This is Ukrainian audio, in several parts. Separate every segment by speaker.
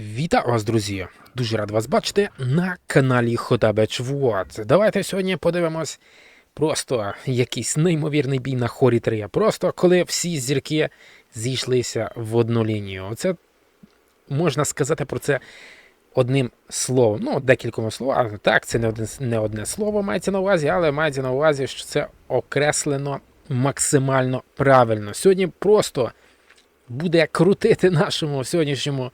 Speaker 1: Вітаю вас, друзі! Дуже рад вас бачити на каналі Хотабеч Вот. Давайте сьогодні подивимось просто якийсь неймовірний бій на хорі 3. Просто коли всі зірки зійшлися в одну лінію. Оце можна сказати про це одним словом. Ну, декількома словами. Так, це не одне, не одне слово мається на увазі, але мається на увазі, що це окреслено максимально правильно. Сьогодні просто буде крутити нашому сьогоднішньому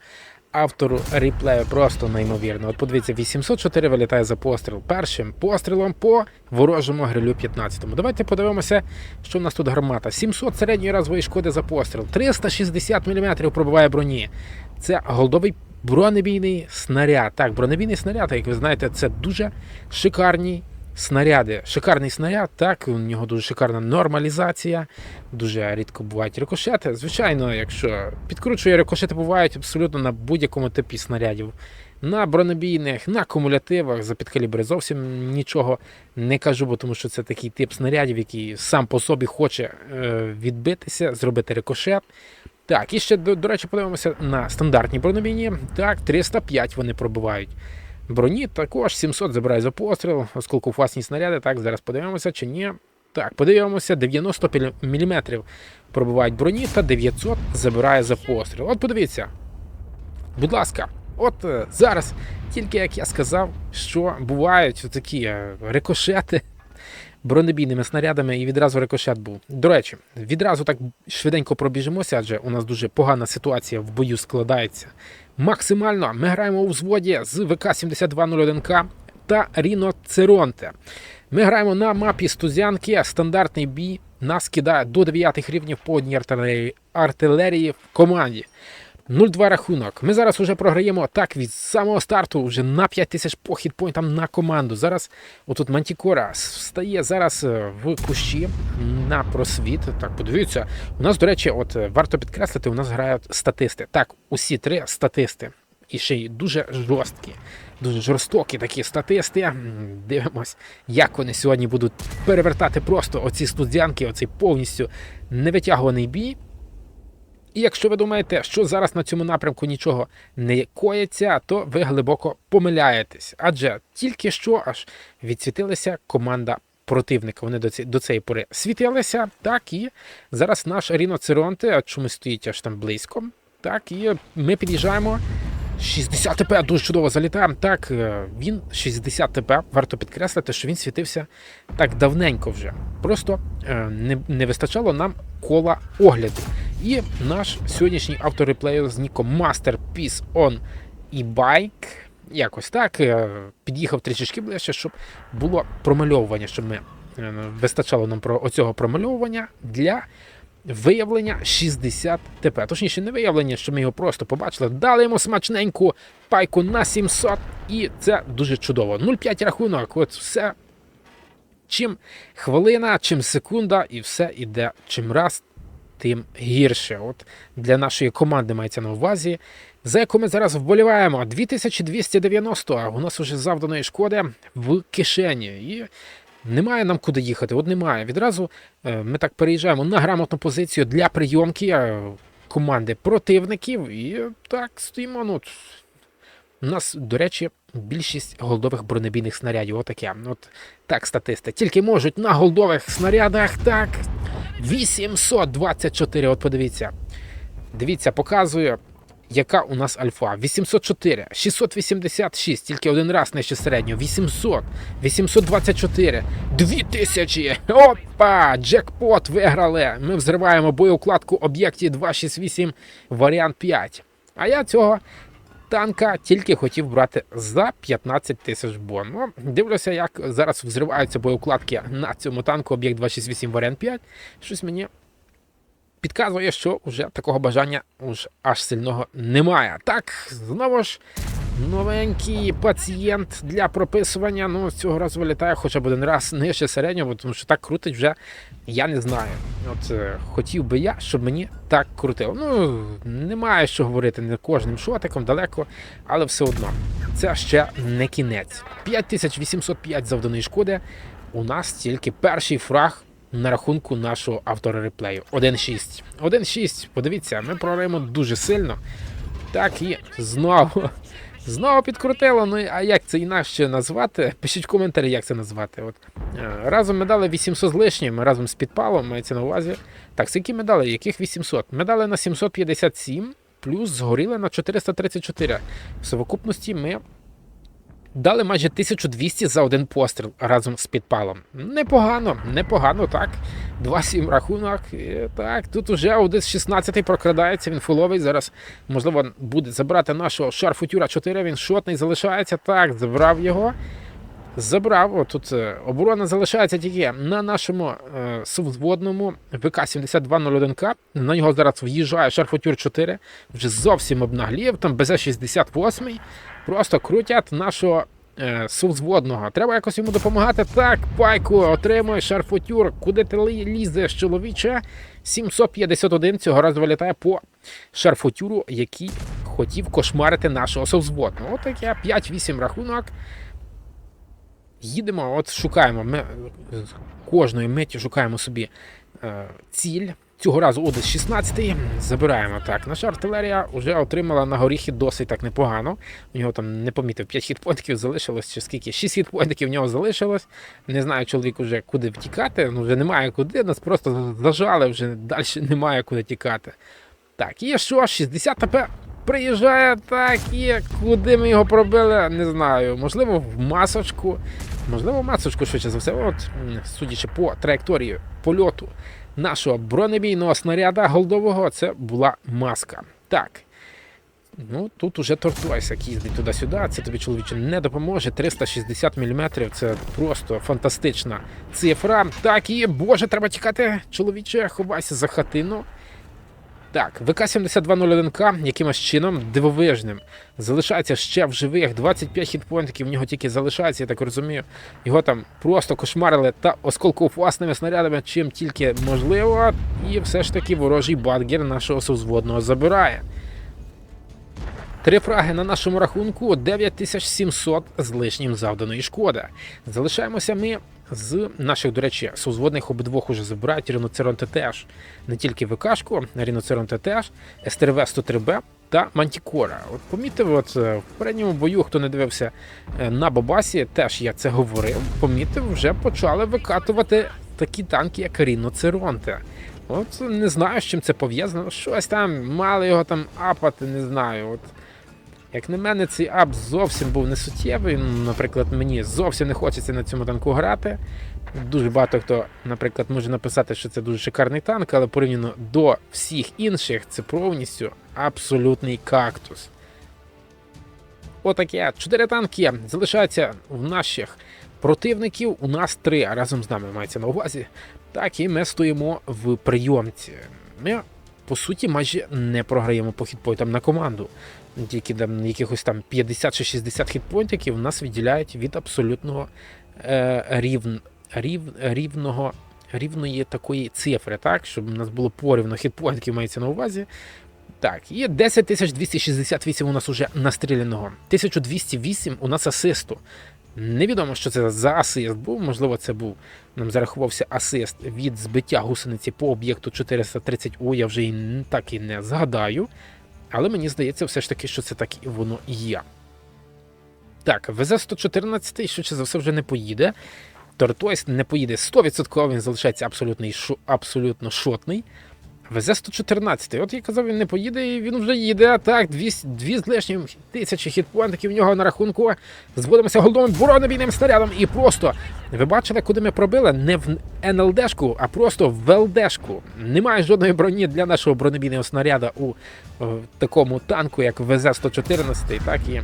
Speaker 1: автору реплею просто неймовірно. От подивіться, 804 вилітає за постріл. Першим пострілом по ворожому грилю 15-му. Давайте подивимося, що в нас тут гармата. 700 середньої разової шкоди за постріл, 360 мм пробиває броні. Це голдовий бронебійний снаряд. Так, бронебійний снаряд, як ви знаєте, це дуже шикарні снаряди. Шикарний снаряд, так, у нього дуже шикарна нормалізація, дуже рідко бувають рикошети. Звичайно, якщо підкручує рикошети бувають абсолютно на будь-якому типі снарядів. На бронебійних, на кумулятивах за підкалібри зовсім нічого не кажу, бо тому що це такий тип снарядів, який сам по собі хоче е, відбитися, зробити рикошет. Так, і ще, до, до речі, подивимося на стандартні бронебійні. Так, 305 вони пробивають. Броні також 700 забирає за постріл, оскільки власні снаряди. Так, зараз подивимося чи ні. Так, подивимося, 90 мм пробивають броні та 900 забирає за постріл. От подивіться. Будь ласка, от е, зараз, тільки як я сказав, що бувають такі е, рикошети бронебійними снарядами, і відразу рикошет був. До речі, відразу так швиденько пробіжимося, адже у нас дуже погана ситуація в бою складається. Максимально ми граємо у взводі з ВК-7201К та Ріноцеронте. Ми граємо на мапі Стузянки, стандартний бій. Нас кидає до 9 рівнів по одній артилерії, в команді. 0-2 рахунок. Ми зараз вже програємо так від самого старту, вже на 5 тисяч по хітпойнтам на команду. Зараз отут Мантікора встає зараз е, в кущі на просвіт. Так, подивіться. У нас, до речі, от е, варто підкреслити, у нас грають статисти. Так, усі три статисти. І ще й дуже жорсткі, дуже жорстокі такі статисти. Дивимось, як вони сьогодні будуть перевертати просто оці студянки, оцей повністю невитягуваний бій. І якщо ви думаєте, що зараз на цьому напрямку нічого не коїться, то ви глибоко помиляєтесь. Адже тільки що аж відсвітилася команда противника. Вони до, ці, до цієї пори світилися, так і зараз наш Ріноцеронте чомусь стоїть аж там близько. Так, і ми під'їжджаємо. 60 ТП дуже чудово залітаємо. Так, е, він 60 ТП, варто підкреслити, що він світився так давненько вже. Просто е, не, не вистачало нам кола огляду. І наш сьогоднішній автореплеєр з ніком Masterpiece on e-bike. Якось так е, під'їхав трішечки ближче, щоб було промальовування, щоб ми е, вистачало нам про оцього промальовування для виявлення 60 ТП. Точніше, не виявлення, що ми його просто побачили. Дали йому смачненьку пайку на 700, і це дуже чудово. 0,5 рахунок. От все. Чим хвилина, чим секунда, і все іде чим раз, тим гірше. От для нашої команди мається на увазі, за яку ми зараз вболіваємо. 2290, а у нас вже завданої шкоди в кишені. І немає нам куди їхати. От немає. Відразу е, ми так переїжджаємо на грамотну позицію для прийомки е, команди противників. І так стоїмо. Ну, у нас, до речі, більшість голдових бронебійних снарядів. Отаке. От так, статисти. Тільки можуть на голдових снарядах так. 824. От подивіться. Дивіться, показую, яка у нас альфа. 804, 686, тільки один раз нижче середнього. 800, 824, 2000. Опа! Джекпот виграли. Ми взриваємо боєукладку об'єкті 268, варіант 5. А я цього танка тільки хотів брати за 15 тисяч бон. Ну, дивлюся, як зараз взриваються боєукладки на цьому танку об'єкт 268 варіант 5. Щось мені підказує, що вже такого бажання уж аж сильного немає. Так, знову ж. Новенький пацієнт для прописування. Ну, цього разу вилітає хоча б один раз нижче середнього, тому що так крутить вже я не знаю. От е, хотів би я, щоб мені так крутило. Ну, немає що говорити не кожним шотиком, далеко, але все одно. Це ще не кінець. 5805 завданої шкоди. У нас тільки перший фраг на рахунку нашого автора реплею. 1-6. 1-6. Подивіться, ми програємо дуже сильно. Так і знову. Знову підкрутило. Ну а як це інакше назвати? Пишіть коментарі, як це назвати. От. е, Разом ми дали 800 з лишнім, разом з підпалом, мається на увазі. Так, скільки ми? Яких 800? Ми дали на 757, плюс згоріли на 434. В совокупності ми дали майже 1200 за один постріл разом з підпалом. Непогано, непогано, так. 2-7 рахунок. Так, тут уже Аудис 16 прокрадається, він фуловий. Зараз, можливо, буде забрати нашого шарфутюра 4. Він шотний залишається. Так, забрав його. Забрав. Тут е, оборона залишається тільки на нашому е, сувзводному ВК-7201К. На нього зараз в'їжджає Шарфутюр 4. Вже зовсім обнаглів. Там БЗ-68. Просто крутять нашого е, сувзводного. Треба якось йому допомагати. Так, пайку отримує Шарфутюр. Куди ти лі- лізеш, чоловіче? 751 цього разу вилітає по Шарфутюру, який хотів кошмарити нашого совзводного. От таке 5-8 рахунок. Їдемо, от шукаємо. Ми з кожної миті шукаємо собі е, ціль. Цього разу Одес 16 забираємо так. Наша артилерія вже отримала на горіхи досить так непогано. У нього там не помітив 5 хітпоінтів залишилось, чи скільки 6 хітпоінтів в нього залишилось. Не знаю, чоловік вже куди втікати. Ну вже немає куди. Нас просто зажали, вже далі немає куди тікати. Так, і що? 60 ТП приїжджає, так і куди ми його пробили, не знаю. Можливо, в масочку. Можливо, в масочку швидше за все. От, судячи по траєкторії польоту нашого бронебійного снаряда голдового, це була маска. Так. Ну, тут уже Тортойс, який їздить туди-сюди. Це тобі чоловіче не допоможе. 360 мм це просто фантастична цифра. Так, і боже, треба тікати, чоловіче, ховайся за хатину. Так, ВК-7201К якимось чином дивовижним залишається ще в живих 25 хітпоінтів, в нього тільки залишається, я так розумію. Його там просто кошмарили та осколковасними снарядами, чим тільки можливо. І все ж таки ворожий бадгер нашого совзводного забирає. Три фраги на нашому рахунку 9700 з лишнім завданої шкоди. Залишаємося ми з наших, до речі, созводних обидвох уже забирають Ріноцеронте теж. Не тільки ВКшку, Ріноцеронте теж, СТРВ 103Б та Мантікора. От помітив, от е, в передньому бою, хто не дивився е, на Бабасі, теж я це говорив. Помітив, вже почали викатувати такі танки, як Ріноцеронте. От не знаю, з чим це пов'язано. Щось там мали його там апати, не знаю. От як на мене, цей ап зовсім був не суттєвий. Ну, Наприклад, мені зовсім не хочеться на цьому танку грати. Дуже багато хто, наприклад, може написати, що це дуже шикарний танк, але порівняно до всіх інших, це повністю абсолютний кактус. Отаке. Чотири танки залишаються в наших противників. У нас три, разом з нами мається на увазі. Так, і ми стоїмо в прийомці. Ми, по суті, майже не програємо по хітпойтам на команду. Тільки там якихось там 50 чи 60 хітпоінтів нас відділяють від абсолютного е, рівн, рів, рівного, рівної такої цифри, так? Щоб у нас було порівно хітпоінтів, мається на увазі. Так, і 10 268 у нас уже настріляного. 1208 у нас асисту. Невідомо, що це за асист був. Можливо, це був нам зарахувався асист від збиття гусениці по об'єкту 430 О, я вже і так і не згадаю. Але мені здається, все ж таки, що це так і воно є. Так, ВЗ-114, що за все, вже не поїде. Тортойс не поїде 100%, він залишається абсолютно шотний. ВЗ-114, от я казав, він не поїде, і він вже їде. А Так, дві, дві з лишнім тисячі хітпоінтів в нього на рахунку. Зводимося голдовим боронебійним снарядом. І просто ви бачили, куди ми пробили? Не в НЛДшку, а просто в ЛДшку. Немає жодної броні для нашого бронебійного снаряда у такому танку, як ВЗ-114. Так і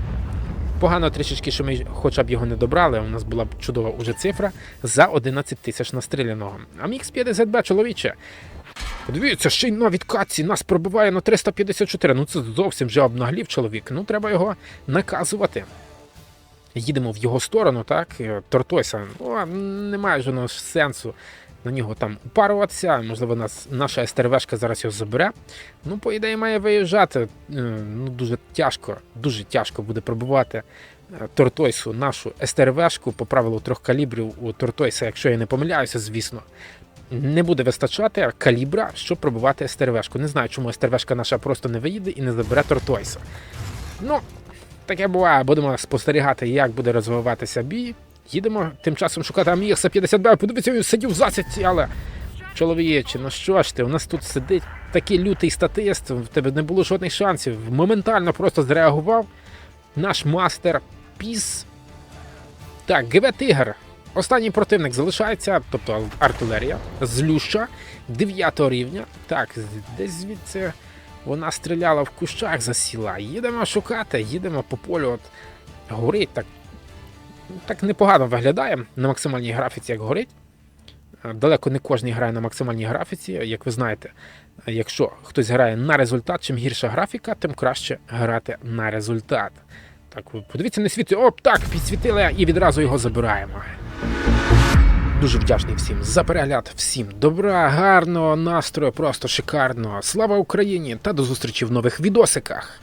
Speaker 1: погано трішечки, що ми хоча б його не добрали. У нас була б чудова уже цифра за 11 тисяч настріляного. А мікс 50Б, чоловіче. Подивіться, ще й на відкатці нас пробиває на 354. Ну це зовсім вже обнаглів чоловік. Ну треба його наказувати. Їдемо в його сторону, так? е, Тортойса. О, немає жодного сенсу на нього там упаруватися. Можливо, нас, наша СТРВшка зараз його забере. Ну, по ідеї, має виїжджати. Е, Ну, дуже тяжко, дуже тяжко буде пробивати е, Тортойсу нашу СТРВшку по правилу трьох калібрів у Тортойса, якщо я не помиляюся, звісно. Не буде вистачати калібра, щоб пробувати стервешку. Не знаю, чому стервешка наша просто не виїде і не забере Тортойса. Ну, таке буває, будемо спостерігати, як буде розвиватися бій. Їдемо тим часом шукати Амієкса 50 б Подивіться, він сидів в засідці, але. Чоловіче, ну що ж ти, у нас тут сидить такий лютий статист, в тебе не було жодних шансів. Моментально просто зреагував наш мастер Піс. Так, ГВ Тигр. Останній противник залишається, тобто ар- артилерія, злюща 9 рівня. Так, десь звідси вона стріляла в кущах, засіла. Їдемо шукати, їдемо по полю. От горить так. Так непогано виглядає на максимальній графіці, як горить. Е, Далеко не кожен грає на максимальній графіці, як ви знаєте. Якщо хтось грає на результат, чим гірша графіка, тим краще грати на результат. Так, подивіться на світі. Оп, так, підсвітили і відразу його забираємо. Дуже вдячний всім за перегляд, всім добра, гарного настрою, просто шикарного. Слава Україні та до зустрічі в нових відосиках.